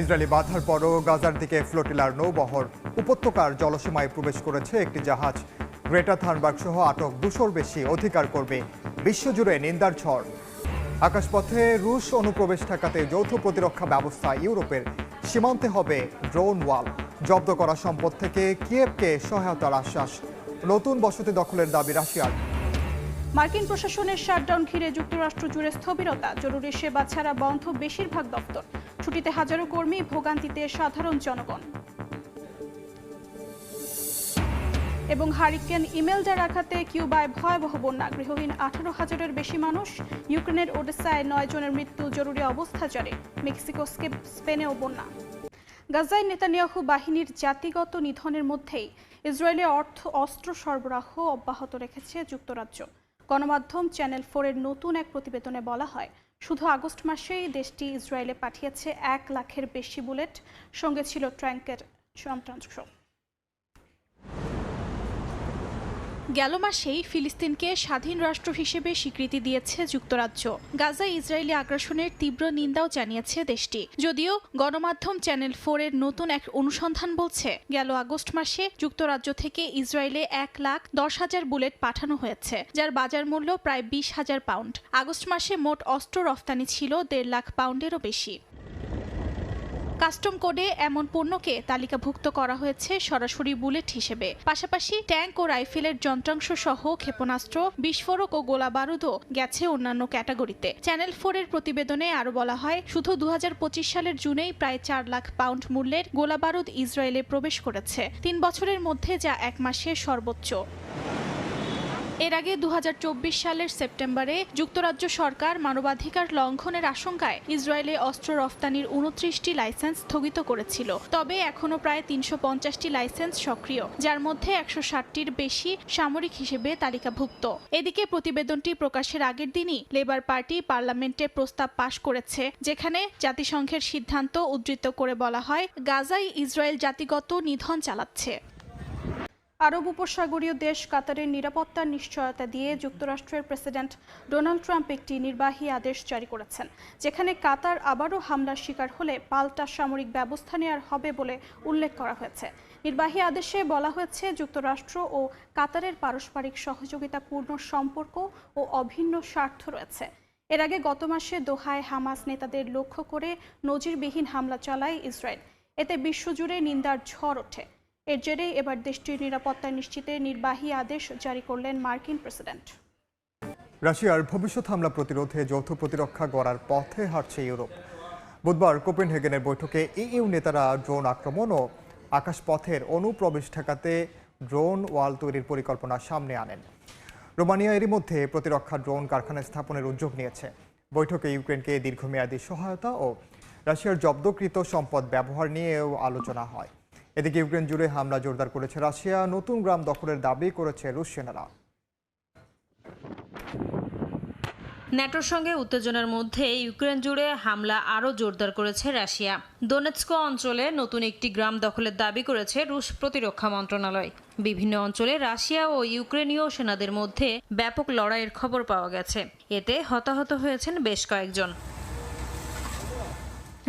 Israeli বাধার পরও গাজার দিকে ফ্লোটিলার নৌবহর উপত্যকার জলসীমায় প্রবেশ করেছে একটি জাহাজ। গ্রেটা থানবার্গ সহ আটক দুশোর বেশি অধিকার করবে বিশ্বজুড়ে নিন্দার ঝড়। আকাশপথে রুশ অনুপ্রবেশ ঠেকাতে যৌথ প্রতিরক্ষা ব্যবস্থা ইউরোপের সীমান্তে হবে ড্রোন ওয়াল। জব্দ করা সম্পদ থেকে কিয়েভকে সহায়তার আশ্বাস। নতুন বসতি দখলের দাবি রাশিয়ার। মার্কিন প্রশাসনের শাটডাউন ঘিরে যুক্তরাষ্ট্র জুড়ে স্থবিরতা, জরুরি সেবা ছাড়া বন্ধ বেশিরভাগ দপ্তর ছুটিতে হাজারো কর্মী ভোগান্তিতে সাধারণ জনগণ। এবং হারিকেন ইমেলডার আঘাতে কিউবায় ভয়াবহ বন্যা। গৃহহীন আঠারো হাজারের বেশি মানুষ ইউক্রেনের ওডেসায় নয় জনের মৃত্যু, জরুরি অবস্থা জারি। মেক্সিকো, স্কেপ, স্পেনেও বন্যা। গাজায় নেতানিয়াহু বাহিনীর জাতিগত নিধনের মধ্যেই ইসরায়েলে অর্থ, অস্ত্র সরবরাহ অব্যাহত রেখেছে যুক্তরাজ্য। গণমাধ্যম চ্যানেল ফোরের নতুন এক প্রতিবেদনে বলা হয় শুধু আগস্ট মাসেই দেশটি ইসরায়েলে পাঠিয়েছে এক লাখের বেশি বুলেট সঙ্গে ছিল ট্র্যাঙ্কের যন্ত্রাংশ গেল মাসেই ফিলিস্তিনকে স্বাধীন রাষ্ট্র হিসেবে স্বীকৃতি দিয়েছে যুক্তরাজ্য। গাজায় ইসরায়েলি আগ্রাসনের তীব্র নিন্দাও জানিয়েছে দেশটি। যদিও গণমাধ্যম চ্যানেল ফোর এর নতুন এক অনুসন্ধান বলছে, গেল আগস্ট মাসে যুক্তরাজ্য থেকে ইসরায়েলে এক লাখ দশ হাজার বুলেট পাঠানো হয়েছে, যার বাজার মূল্য প্রায় বিশ হাজার পাউন্ড। আগস্ট মাসে মোট অস্ত্র রফতানি ছিল দেড় লাখ পাউন্ডেরও বেশি। কাস্টম কোডে এমন পণ্যকে তালিকাভুক্ত করা হয়েছে সরাসরি বুলেট হিসেবে। পাশাপাশি ট্যাঙ্ক ও রাইফেলের যন্ত্রাংশ সহ ক্ষেপণাস্ত্র, বিস্ফোরক ও গোলা বারুদও গেছে অন্যান্য ক্যাটাগরিতে। চ্যানেল ফোর এর প্রতিবেদনে আরও বলা হয়, শুধু দু হাজার পঁচিশ সালের জুনেই প্রায় চার লাখ পাউন্ড মূল্যের গোলা বারুদ ইসরায়েলে প্রবেশ করেছে। তিন বছরের মধ্যে যা এক মাসে সর্বোচ্চ। এর আগে দু হাজার চব্বিশ সালের সেপ্টেম্বরে যুক্তরাজ্য সরকার মানবাধিকার লঙ্ঘনের আশঙ্কায় ইসরায়েলে অস্ত্র রফতানির উনত্রিশটি লাইসেন্স স্থগিত করেছিল। তবে এখনও প্রায় তিনশো পঞ্চাশটি লাইসেন্স সক্রিয়, যার মধ্যে একশো ষাটটির বেশি সামরিক হিসেবে তালিকাভুক্ত। এদিকে প্রতিবেদনটি প্রকাশের আগের দিনই লেবার পার্টি পার্লামেন্টে প্রস্তাব পাশ করেছে, যেখানে জাতিসংঘের সিদ্ধান্ত উদ্ধৃত করে বলা হয়, গাজায় ইসরায়েল জাতিগত নিধন চালাচ্ছে। আরব উপসাগরীয় দেশ কাতারের নিরাপত্তার নিশ্চয়তা দিয়ে যুক্তরাষ্ট্রের প্রেসিডেন্ট ডোনাল্ড ট্রাম্প একটি নির্বাহী আদেশ জারি করেছেন, যেখানে কাতার আবারও হামলার শিকার হলে পাল্টা সামরিক ব্যবস্থা নেওয়ার হবে বলে উল্লেখ করা হয়েছে। নির্বাহী আদেশে বলা হয়েছে, যুক্তরাষ্ট্র ও কাতারের পারস্পরিক সহযোগিতাপূর্ণ সম্পর্ক ও অভিন্ন স্বার্থ রয়েছে। এর আগে গত মাসে দোহায় হামাস নেতাদের লক্ষ্য করে নজিরবিহীন হামলা চালায় ইসরায়েল। এতে বিশ্বজুড়ে নিন্দার ঝড় ওঠে। এর জেরে এবার দেশটির নিরাপত্তা নিশ্চিতে নির্বাহী আদেশ জারি করলেন মার্কিন প্রেসিডেন্ট। রাশিয়ার ভবিষ্যৎ হামলা প্রতিরোধে যৌথ প্রতিরক্ষা গড়ার পথে হাঁটছে ইউরোপ। বুধবার কোপেনহেগেনের বৈঠকে ইইউ নেতারা ড্রোন আক্রমণ ও আকাশপথের অনুপ্রবেশ ঠেকাতে ড্রোন ওয়াল তৈরির পরিকল্পনা সামনে আনেন। রোমানিয়া এরই মধ্যে প্রতিরক্ষা ড্রোন কারখানা স্থাপনের উদ্যোগ নিয়েছে। বৈঠকে ইউক্রেনকে দীর্ঘমেয়াদী সহায়তা ও রাশিয়ার জব্দকৃত সম্পদ ব্যবহার নিয়েও আলোচনা হয়। এদিকে ইউক্রেন জুড়ে হামলা জোরদার করেছে রাশিয়া। নতুন গ্রাম দখলের দাবি করেছে রুশ সেনারা ন্যাটোর সঙ্গে উত্তেজনার মধ্যে ইউক্রেন জুড়ে হামলা আরও জোরদার করেছে রাশিয়া। দোনেৎস্কো অঞ্চলে নতুন একটি গ্রাম দখলের দাবি করেছে রুশ প্রতিরক্ষা মন্ত্রণালয়। বিভিন্ন অঞ্চলে রাশিয়া ও ইউক্রেনীয় সেনাদের মধ্যে ব্যাপক লড়াইয়ের খবর পাওয়া গেছে। এতে হতাহত হয়েছেন বেশ কয়েকজন।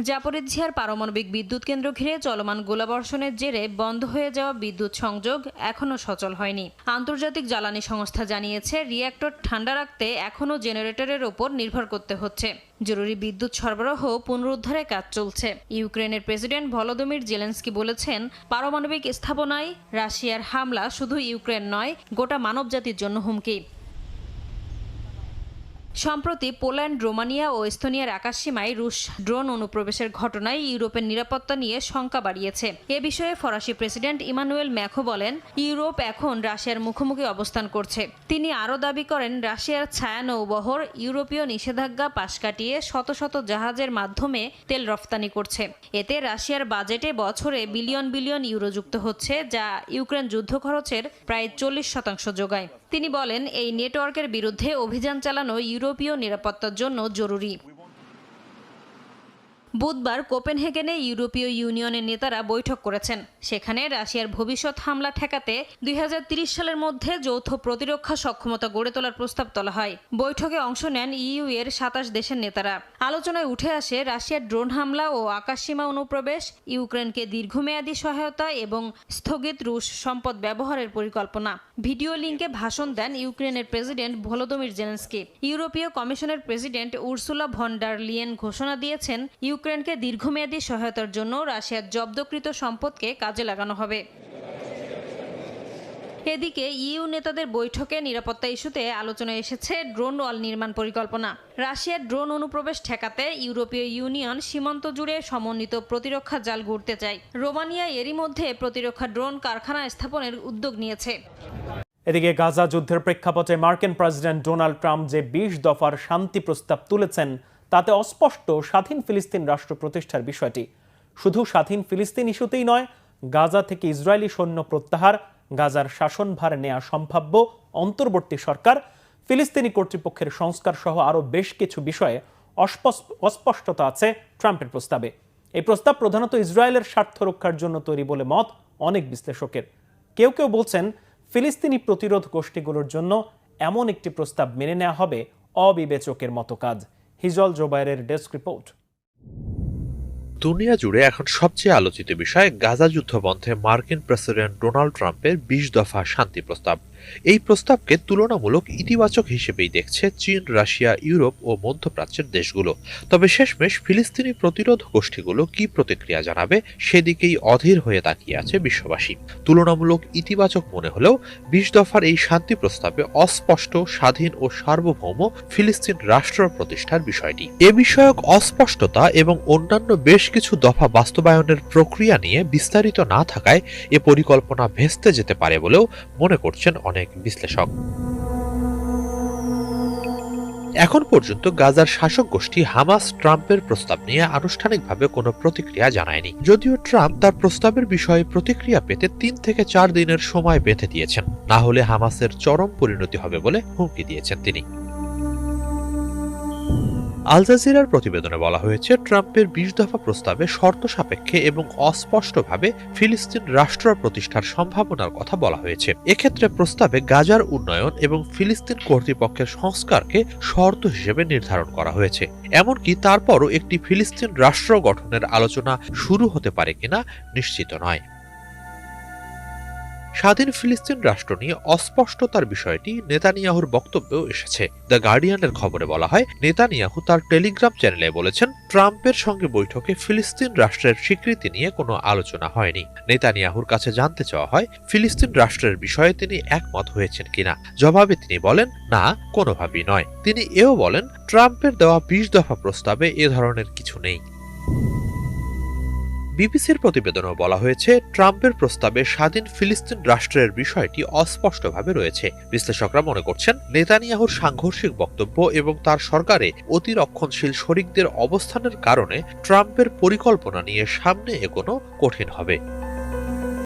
জাপরিঝিয়ার পারমাণবিক বিদ্যুৎ কেন্দ্র ঘিরে চলমান গোলাবর্ষণের জেরে বন্ধ হয়ে যাওয়া বিদ্যুৎ সংযোগ এখনও সচল হয়নি। আন্তর্জাতিক জ্বালানি সংস্থা জানিয়েছে রিয়্যাক্টর ঠান্ডা রাখতে এখনও জেনারেটরের ওপর নির্ভর করতে হচ্ছে। জরুরি বিদ্যুৎ সরবরাহ পুনরুদ্ধারে কাজ চলছে। ইউক্রেনের প্রেসিডেন্ট ভলোদিমির জেলেন্সকি বলেছেন, পারমাণবিক স্থাপনায় রাশিয়ার হামলা শুধু ইউক্রেন নয়, গোটা মানবজাতির জন্য হুমকি। সম্প্রতি পোল্যান্ড, রোমানিয়া ও এস্তোনিয়ার আকাশসীমায় রুশ ড্রোন অনুপ্রবেশের ঘটনায় ইউরোপের নিরাপত্তা নিয়ে শঙ্কা বাড়িয়েছে। এ বিষয়ে ফরাসি প্রেসিডেন্ট ইমানুয়েল ম্যাখো বলেন, ইউরোপ এখন রাশিয়ার মুখোমুখি অবস্থান করছে। তিনি আরও দাবি করেন, রাশিয়ার ছায়া নৌবহর ইউরোপীয় নিষেধাজ্ঞা পাশ কাটিয়ে শত শত জাহাজের মাধ্যমে তেল রফতানি করছে। এতে রাশিয়ার বাজেটে বছরে বিলিয়ন বিলিয়ন ইউরো যুক্ত হচ্ছে, যা ইউক্রেন যুদ্ধ খরচের প্রায় চল্লিশ শতাংশ যোগায়। তিনি বলেন, এই নেটওয়ার্কের বিরুদ্ধে অভিযান চালানো ইউরোপীয় নিরাপত্তার জন্য জরুরি। বুধবার কোপেনহেগেনে ইউরোপীয় ইউনিয়নের নেতারা বৈঠক করেছেন। সেখানে রাশিয়ার ভবিষ্যৎ হামলা ঠেকাতে দুই সালের মধ্যে যৌথ প্রতিরক্ষা সক্ষমতা গড়ে তোলার প্রস্তাব তোলা হয়। বৈঠকে অংশ নেন ইইউ এর সাতাশ দেশের নেতারা। আলোচনায় উঠে আসে রাশিয়ার ড্রোন হামলা ও আকাশসীমা অনুপ্রবেশ, ইউক্রেনকে দীর্ঘমেয়াদী সহায়তা এবং স্থগিত রুশ সম্পদ ব্যবহারের পরিকল্পনা। ভিডিও লিঙ্কে ভাষণ দেন ইউক্রেনের প্রেসিডেন্ট ভলোদমির জেলেন্সকি। ইউরোপীয় কমিশনের president Ursula von der Leyen ঘোষণা দিয়েছেন ইউক্রেনকে দীর্ঘমেয়াদী সহায়তার জন্য রাশিয়ার জব্দকৃত সম্পদকে কাজে লাগানো হবে। এদিকে ইউ নেতাদের বৈঠকে নিরাপত্তা ইস্যুতে আলোচনায় এসেছে ড্রোন ওয়াল নির্মাণ পরিকল্পনা। রাশিয়ার ড্রোন অনুপ্রবেশ ঠেকাতে ইউরোপীয় ইউনিয়ন সীমান্ত জুড়ে সমন্বিত প্রতিরক্ষা জাল গড়তে চায়। রোমানিয়া এরই মধ্যে প্রতিরক্ষা ড্রোন কারখানা স্থাপনের উদ্যোগ নিয়েছে। এদিকে গাজা যুদ্ধের প্রেক্ষাপটে মার্কিন প্রেসিডেন্ট ডোনাল্ড ট্রাম্প যে বিশ দফার শান্তি প্রস্তাব তুলেছেন তাতে অস্পষ্ট স্বাধীন ফিলিস্তিন রাষ্ট্র প্রতিষ্ঠার বিষয়টি। শুধু স্বাধীন ফিলিস্তিন ইস্যুতেই নয়, গাজা থেকে ইসরায়েলি সৈন্য প্রত্যাহার, গাজার শাসনভার নেওয়া সম্ভাব্য অন্তর্বর্তী সরকার, ফিলিস্তিনি কর্তৃপক্ষের সংস্কার সহ আরও বেশ কিছু বিষয়ে অস্পষ্টতা আছে ট্রাম্পের প্রস্তাবে। এই প্রস্তাব প্রধানত ইসরায়েলের স্বার্থ রক্ষার জন্য তৈরি বলে মত অনেক বিশ্লেষকের। কেউ কেউ বলছেন, ফিলিস্তিনি প্রতিরোধ গোষ্ঠীগুলোর জন্য এমন একটি প্রস্তাব মেনে নেওয়া হবে অবিবেচকের মতো কাজ। হিজল জোবাইরের ডেস্ক রিপোর্ট দুনিয়া জুড়ে এখন সবচেয়ে আলোচিত বিষয় গাজা যুদ্ধ বন্ধে মার্কিন প্রেসিডেন্ট ডোনাল্ড ট্রাম্পের বিশ দফা শান্তি প্রস্তাব। এই প্রস্তাবকে তুলনামূলক ইতিবাচক হিসেবেই দেখছে চীন, রাশিয়া, ইউরোপ ও মধ্যপ্রাচ্যের দেশগুলো। তবে শেষমেশ ফিলিস্তিনি প্রতিরোধ গোষ্ঠীগুলো কি প্রতিক্রিয়া জানাবে সেদিকেই অধীর হয়ে তাকিয়ে আছে বিশ্ববাসী। তুলনামূলক ইতিবাচক মনে হলেও বিশ দফার এই শান্তি প্রস্তাবে অস্পষ্ট, স্বাধীন ও সার্বভৌম ফিলিস্তিন রাষ্ট্র প্রতিষ্ঠার বিষয়টি। এ বিষয়ক অস্পষ্টতা এবং অন্যান্য বেশ কিছু দফা বাস্তবায়নের প্রক্রিয়া নিয়ে বিস্তারিত না থাকায় এ পরিকল্পনা ভেস্তে যেতে পারে বলেও মনে করছেন অনেক বিশ্লেষক। এখন পর্যন্ত গাজার শাসক গোষ্ঠী হামাস ট্রাম্পের প্রস্তাব নিয়ে আনুষ্ঠানিকভাবে কোনো প্রতিক্রিয়া জানায়নি। যদিও ট্রাম্প তার প্রস্তাবের বিষয়ে প্রতিক্রিয়া পেতে তিন থেকে চার দিনের সময় বেঁধে দিয়েছেন। না হলে হামাসের চরম পরিণতি হবে বলে হুমকি দিয়েছেন তিনি। আল জাজিরার প্রতিবেদনে বলা হয়েছে, ট্রাম্পের বিশ দফা প্রস্তাবে শর্ত সাপেক্ষে এবং অস্পষ্টভাবে ফিলিস্তিন রাষ্ট্র প্রতিষ্ঠার সম্ভাবনার কথা বলা হয়েছে। এক্ষেত্রে প্রস্তাবে গাজার উন্নয়ন এবং ফিলিস্তিন কর্তৃপক্ষের সংস্কারকে শর্ত হিসেবে নির্ধারণ করা হয়েছে। এমনকি তারপরও একটি ফিলিস্তিন রাষ্ট্র গঠনের আলোচনা শুরু হতে পারে কিনা নিশ্চিত নয়। স্বাধীন ফিলিস্তিন রাষ্ট্র নিয়ে অস্পষ্টতার বিষয়টি নেতানিয়াহুর বক্তব্যেও এসেছে। দ্য গার্ডিয়ানের খবরে বলা হয়, নেতানিয়াহু তার টেলিগ্রাম চ্যানেলে বলেছেন, ট্রাম্পের সঙ্গে বৈঠকে ফিলিস্তিন রাষ্ট্রের স্বীকৃতি নিয়ে কোনো আলোচনা হয়নি। নেতানিয়াহুর কাছে জানতে চাওয়া হয়, ফিলিস্তিন রাষ্ট্রের বিষয়ে তিনি একমত হয়েছেন কিনা। জবাবে তিনি বলেন, না, কোনোভাবেই নয়। তিনি এও বলেন, ট্রাম্পের দেওয়া বিশ দফা প্রস্তাবে এ ধরনের কিছু নেই। বিবিসির প্রতিবেদনেও বলা হয়েছে, ট্রাম্পের প্রস্তাবে স্বাধীন ফিলিস্তিন রাষ্ট্রের বিষয়টি অস্পষ্টভাবে রয়েছে। বিশ্লেষকরা মনে করছেন, নেতানিয়াহুর সাংঘর্ষিক বক্তব্য এবং তার সরকারে অতিরক্ষণশীল শরিকদের অবস্থানের কারণে ট্রাম্পের পরিকল্পনা নিয়ে সামনে এগোনো কঠিন হবে।